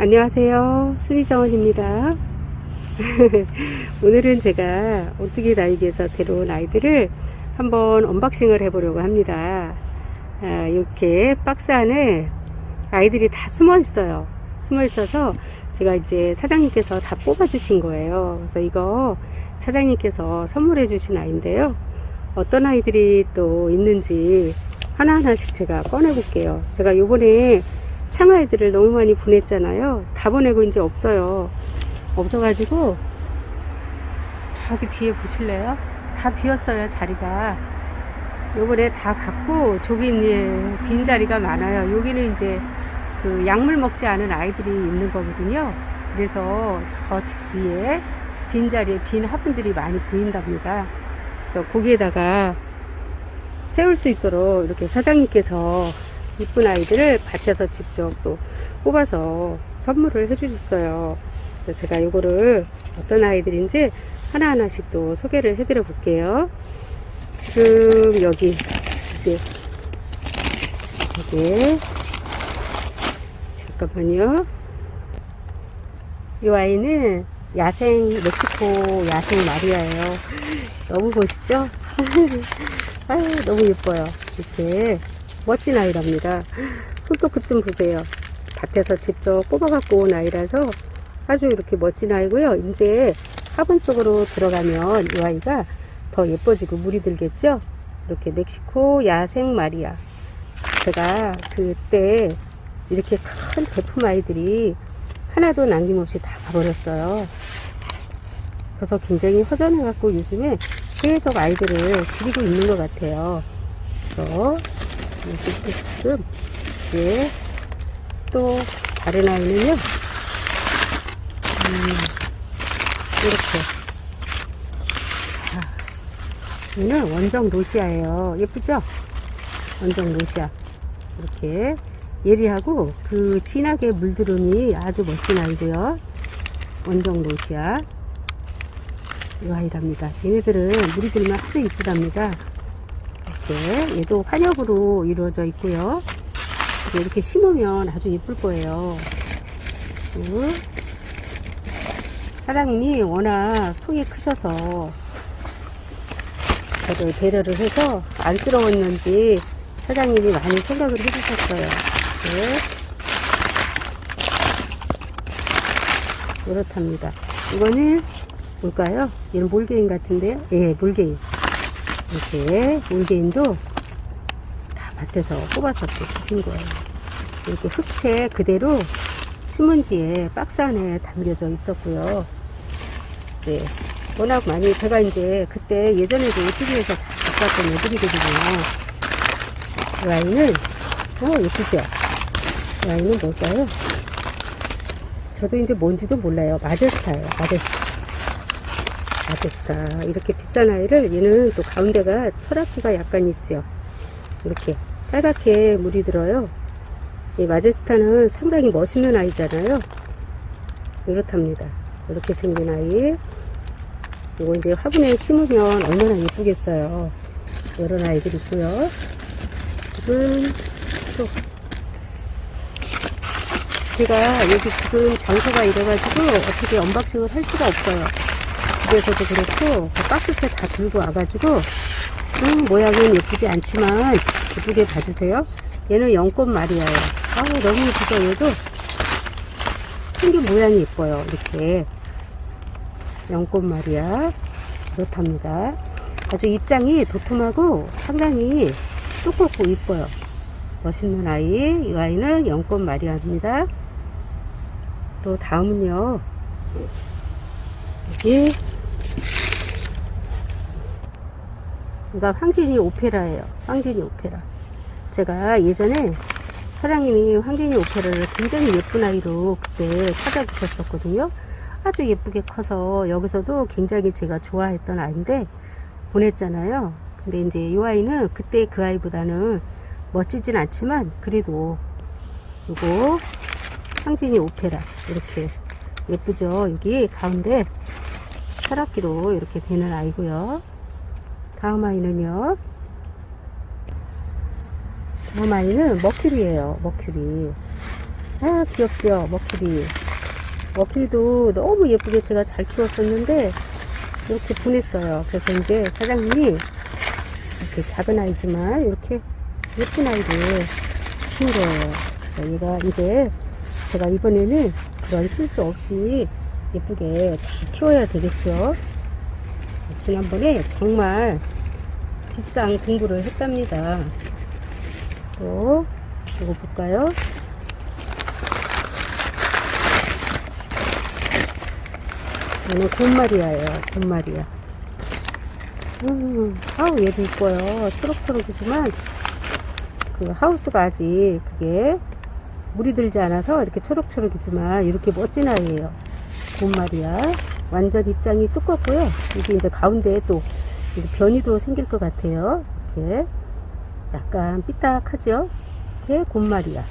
안녕하세요. 순이정원입니다. 오늘은 제가 오뚜기 나이기에서 데려온 아이들을 한번 언박싱을 해보려고 합니다. 아, 이렇게 박스 안에 아이들이 다 숨어 있어요. 숨어 있어서 제가 이제 사장님께서 다 뽑아주신 거예요. 그래서 이거 사장님께서 선물해 주신 아이인데요. 어떤 아이들이 또 있는지 하나하나씩 제가 꺼내 볼게요. 제가 요번에 창아이들을 너무 많이 보냈잖아요. 다 보내고 이제 없어요. 없어가지고 저기 뒤에 보실래요? 다 비었어요 자리가. 요번에 다 갖고 저기 이제 빈 자리가 많아요. 여기는 이제 그 약물 먹지 않은 아이들이 있는 거거든요. 그래서 저 뒤에 빈 자리에 빈 화분들이 많이 보인답니다. 그래서 거기에다가 세울 수 있도록 이렇게 사장님께서 이쁜 아이들을 밭에서 직접 또 뽑아서 선물을 해주셨어요. 제가 이거를 어떤 아이들인지 하나하나씩 또 소개를 해드려 볼게요. 지금 여기 이제 여기 잠깐만요. 이 아이는 야생 멕시코 야생 마리아예요. 너무 멋있죠? 아유 너무 예뻐요. 이렇게 멋진 아이랍니다. 손톱끝 좀 보세요. 밭에서 직접 뽑아갖고 온 아이라서 아주 이렇게 멋진 아이고요. 이제 화분 속으로 들어가면 이 아이가 더 예뻐지고 물이 들겠죠? 이렇게 멕시코 야생 마리아. 제가 그때 이렇게 큰 대품 아이들이 하나도 남김없이 다 가버렸어요. 그래서 굉장히 허전해갖고 요즘에 계속 아이들을 기리고 있는 것 같아요. 그래서 이렇게 또 지금 이제 또 다른 아이는요. 음, 이렇게. 자, 얘는 원정 로시아예요. 예쁘죠? 원정 로시아. 이렇게 예리하고 그 진하게 물들음이 아주 멋진 아이고요. 원정 로시아. 이 아이랍니다. 얘네들은 물이 들면 아주 이쁘답니다. 이렇게 얘도 환엽으로 이루어져 있고요. 이렇게 심으면 아주 예쁠 거예요. 음. 사장님이 워낙 통이 크셔서 저를 배려를 해서 안쓰러웠는지 사장님이 많이 생각을 해주셨어요. 네. 이렇답니다. 이거는 뭘까요? 얘는 몰개인 같은데요? 예, 몰개인. 이렇게 몰개인도 다 밭에서 뽑아서 또 주신 거예요. 이렇게 흑채 그대로 신문지에 박스 안에 담겨져 있었고요. 네. 워낙 많이 제가 이제 그때 예전에도 TV에서 다 갖고 왔던 애들이거든요. 이 아이는 어 예쁘죠? 이 아이는 뭘까요? 저도 이제 뭔지도 몰라요. 마제스타예요. 마제스타. 마제스타. 이렇게 비싼 아이를 얘는 또 가운데가 철학기가 약간 있죠. 이렇게 빨갛게 물이 들어요. 이 마제스타는 상당히 멋있는 아이잖아요. 이렇답니다. 이렇게 생긴 아이. 이거 이제 화분에 심으면 얼마나 예쁘겠어요. 이런 아이들 있고요. 지금 또 제가 여기 지금 장소가 이래가지고 어떻게 언박싱을 할 수가 없어요. 집에서도 그렇고 그 박스채 다 들고 와가지고 음, 모양은 예쁘지 않지만 예쁘게 봐주세요. 얘는 연꽃 말이에요. 아 너무 예쁘죠 얘도 생긴 모양이 예뻐요. 이렇게 연꽃 말이야 그렇답니다. 아주 입장이 도톰하고 상당히 두껍고 이뻐요. 멋있는 아이 이 아이는 연꽃 마리아입니다. 또 다음은요 여기 이거 황진이 오페라예요. 황진이 오페라. 제가 예전에 사장님이 황진이 오페라를 굉장히 예쁜 아이로 그때 찾아주셨었거든요. 아주 예쁘게 커서 여기서도 굉장히 제가 좋아했던 아이인데 보냈잖아요. 근데 이제 이 아이는 그때 그 아이보다는 멋지진 않지만 그래도 요거 상진이 오페라 이렇게 예쁘죠. 여기 가운데 철학기로 이렇게 되는 아이고요. 다음 아이는요. 다음 아이는 머큐리예요. 머큐리. 아, 귀엽죠? 먹튀리. 먹튀리도 너무 예쁘게 제가 잘 키웠었는데, 이렇게 보냈어요. 그래서 이제 사장님이 이렇게 작은 아이지만 이렇게 예쁜 아이를 키운 거예요. 얘가 이제 제가 이번에는 그런 실수 없이 예쁘게 잘 키워야 되겠죠. 지난번에 정말 비싼 공부를 했답니다. 또 이거 볼까요? 얘는 곰마리아예요. 곰마리아. 음, 아우 얘도 이뻐요. 초록초록이지만 그 하우스가 아직 그게 물이 들지 않아서 이렇게 초록초록이지만 이렇게 멋진 아이예요. 곰마리아. 완전 입장이 두껍고요. 이게 이제 가운데에 또 변이도 생길 것 같아요. 이렇게 약간 삐딱하죠. 이렇게 곰마리아.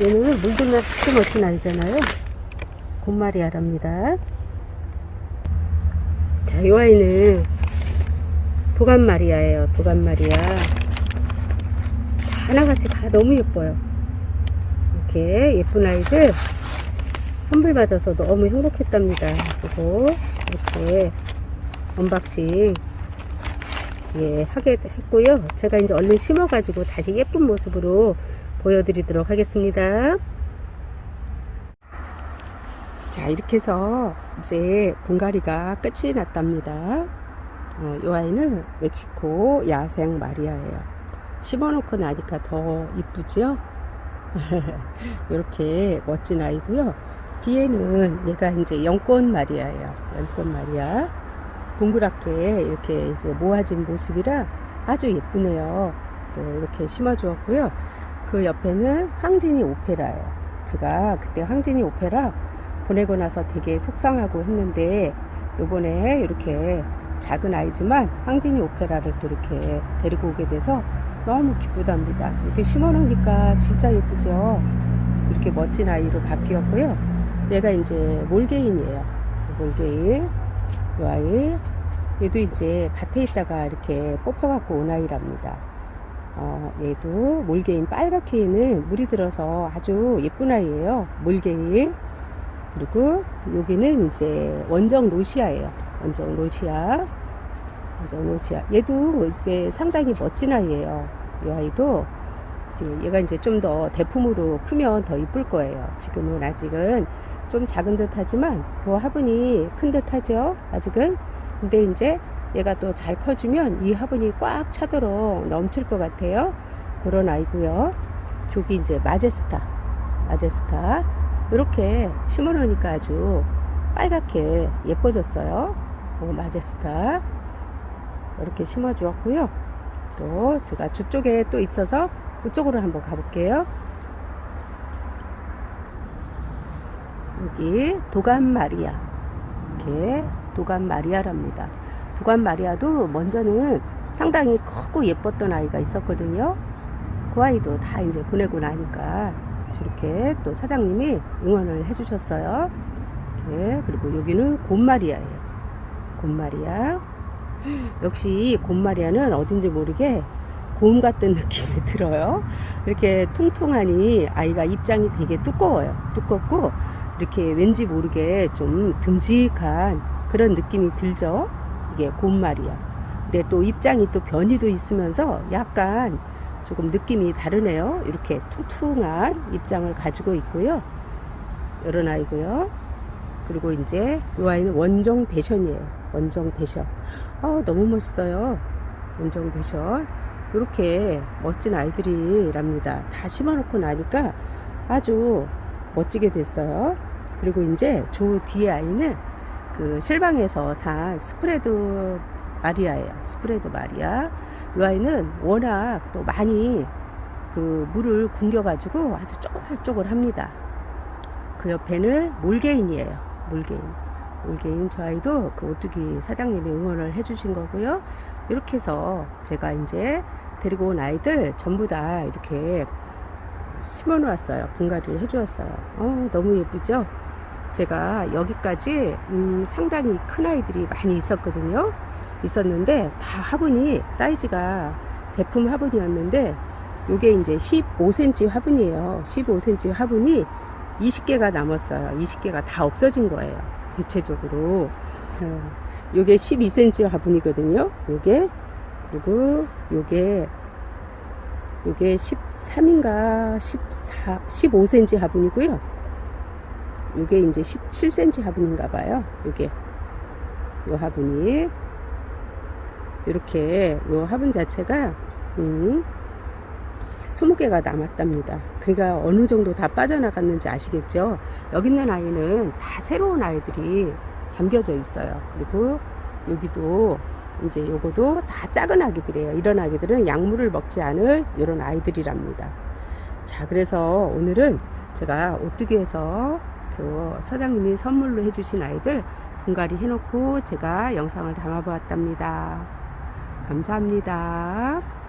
얘는 물들면 아주 멋진 아이잖아요. 곰마리아랍니다. 자, 이 아이는 도감마리아예요. 도감마리아. 하나같이 다 너무 예뻐요. 이렇게 예쁜 아이들 선물 받아서 너무 행복했답니다. 그리고 이렇게 언박싱 예, 하게 했고요. 제가 이제 얼른 심어가지고 다시 예쁜 모습으로 보여드리도록 하겠습니다. 자, 이렇게 해서 이제 분갈이가 끝이 났답니다. 어, 이 아이는 멕시코 야생 마리아예요. 심어놓고 나니까 더 이쁘죠? 이렇게 멋진 아이고요. 뒤에는 얘가 이제 연꽃 마리아예요. 연꽃 마리아. 동그랗게 이렇게 이제 모아진 모습이라 아주 예쁘네요. 또 이렇게 심어 주었고요. 그 옆에는 황진이 오페라예요. 제가 그때 황진이 오페라 보내고 나서 되게 속상하고 했는데 요번에 이렇게 작은 아이지만 황진이 오페라를 또 이렇게 데리고 오게 돼서 너무 기쁘답니다. 이렇게 심어 놓으니까 진짜 예쁘죠? 이렇게 멋진 아이로 바뀌었고요. 얘가 이제 몰개인이에요. 몰개인. 이 아이. 얘도 이제 밭에 있다가 이렇게 뽑혀갖고 온 아이랍니다. 어, 얘도 몰개인 빨갛게 있는 물이 들어서 아주 예쁜 아이예요. 몰개인. 그리고 여기는 이제 원정 로시아예요. 원정 로시아. 원정 로시아. 얘도 이제 상당히 멋진 아이예요. 이 아이도 얘가 이제 좀 더 대품으로 크면 더 이쁠 거예요. 지금은 아직은 좀 작은 듯 하지만 요 화분이 큰 듯 하죠. 아직은. 근데 이제 얘가 또 잘 커지면 이 화분이 꽉 차도록 넘칠 것 같아요. 그런 아이고요. 저기 이제 마제스타. 마제스타. 이렇게 심어 놓으니까 아주 빨갛게 예뻐졌어요. 어, 마제스타. 이렇게 심어 주었고요. 또 제가 저쪽에 또 있어서 그쪽으로 한번 가볼게요. 여기 도감 마리아. 이렇게 도감 마리아랍니다. 도감 마리아도 먼저는 상당히 크고 예뻤던 아이가 있었거든요. 그 아이도 다 이제 보내고 나니까 저렇게 또 사장님이 응원을 해주셨어요. 이렇게 그리고 여기는 곰마리아예요. 곰마리아. 역시 곰마리아는 어딘지 모르게 곰 같은 느낌이 들어요. 이렇게 퉁퉁하니 아이가 입장이 되게 두꺼워요. 두껍고 이렇게 왠지 모르게 좀 듬직한 그런 느낌이 들죠. 이게 곰마리아. 근데 또 입장이 또 변이도 있으면서 약간 조금 느낌이 다르네요. 이렇게 퉁퉁한 입장을 가지고 있고요. 이런 아이고요. 그리고 이제 이 아이는 원정 배션이에요. 원정 배션. 아, 너무 멋있어요. 원정 배션. 이렇게 멋진 아이들이랍니다. 다 심어놓고 나니까 아주 멋지게 됐어요. 그리고 이제 저 뒤에 아이는 그 실방에서 산 스프레드 마리아예요. 스프레드 마리아. 이 아이는 워낙 또 많이 그 물을 굶겨가지고 아주 쪼글쪼글 합니다. 그 옆에는 몰개인이에요. 몰개인. 몰개인 저 아이도 그 오뚜기 사장님이 응원을 해주신 거고요. 이렇게 해서 제가 이제 데리고 온 아이들 전부 다 이렇게 심어 놓았어요. 분갈이를 해 주었어요. 어, 너무 예쁘죠? 제가 여기까지 음, 상당히 큰 아이들이 많이 있었거든요. 있었는데 다 화분이 사이즈가 대품 화분이었는데 요게 이제 15cm 화분이에요. 15cm 화분이 20개가 남았어요. 20개가 다 없어진 거예요. 대체적으로. 어, 요게 12cm 화분이거든요. 요게. 그리고 요게 요게 13인가 14, 15cm 화분이고요. 요게 이제 17cm 화분인가 봐요. 요게 요 화분이 이렇게 요 화분 자체가 음, 20개가 남았답니다. 그러니까 어느 정도 다 빠져나갔는지 아시겠죠? 여기 있는 아이는 다 새로운 아이들이 담겨져 있어요. 그리고 여기도 이제 요거도 다 작은 아기들이에요. 이런 아기들은 약물을 먹지 않을 이런 아이들이랍니다. 자, 그래서 오늘은 제가 오뚜기에서 그 서장님이 선물로 해주신 아이들 분갈이 해놓고 제가 영상을 담아보았답니다. 감사합니다.